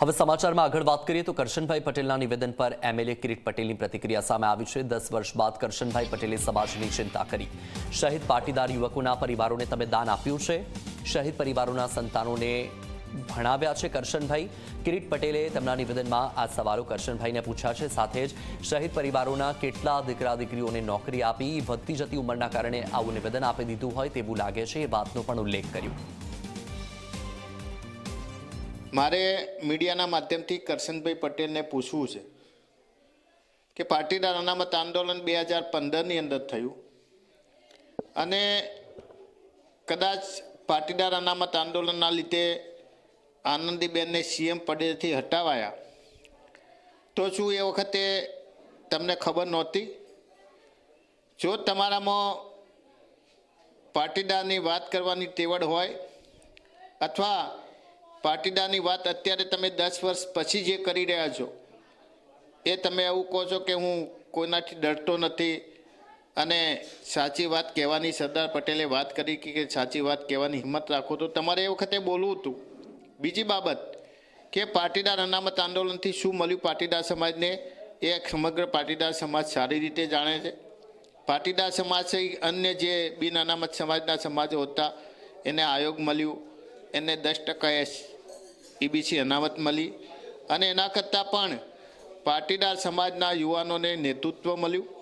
હવે સમાચારમાં આગળ વાત કરીએ તો કરશનભાઈ પટેલના નિવેદન પર એમએલએ કિરીટ પટેલની પ્રતિક્રિયા સામે આવી છે. દસ વર્ષ બાદ કરશનભાઈ પટેલે સમાજની ચિંતા કરી. શહીદ પાટીદાર યુવકોના પરિવારોને તમે દાન આપ્યું છે. શહીદ પરિવારોના સંતાનોને ભણાવ્યા છે કરશનભાઈ. કિરીટ પટેલે તેમના નિવેદનમાં આ સવાલો કરશનભાઈને પૂછ્યા છે. સાથે જ શહીદ પરિવારોના કેટલા દીકરા દીકરીઓને નોકરી આપી, વધતી જતી ઉંમરના કારણે આવું નિવેદન આપી દીધું હોય તેવું લાગે છે. એ વાતનો પણ ઉલ્લેખ કર્યો. મારે મીડિયાના માધ્યમથી કરશનભાઈ પટેલને પૂછવું છે કે પાટીદાર અનામત આંદોલન બે હજાર પંદરની અંદર થયું અને કદાચ પાટીદાર અનામત આંદોલનના લીધે આનંદીબેનને સીએમ પદેથી હટાવાયા, તો શું એ વખતે તમને ખબર નહોતી? જો તમારામાં પાટીદારની વાત કરવાની ટેવડ હોય અથવા પાટીદારની વાત અત્યારે તમે દસ વર્ષ પછી જે કરી રહ્યા છો, એ તમે એવું કહો છો કે હું કોઈનાથી ડરતો નથી? અને સાચી વાત કહેવાની સરદાર પટેલે વાત કરી કે સાચી વાત કહેવાની હિંમત રાખો. તો તમારે એ વખતે બોલવું હતું. બીજી બાબત કે પાટીદાર અનામત આંદોલનથી શું મળ્યું? પાટીદાર સમાજને એ સમગ્ર પાટીદાર સમાજ સારી રીતે જાણે છે. પાટીદાર સમાજ અન્ય જે બિન અનામત સમાજના સમાજો હતા, એને આયોગ મળ્યું. એને દસ ટકા એસ ઈબીસી અનામત મળી. અને એના કરતાં પણ પાટીદાર સમાજના યુવાનોને નેતૃત્વ મળ્યું.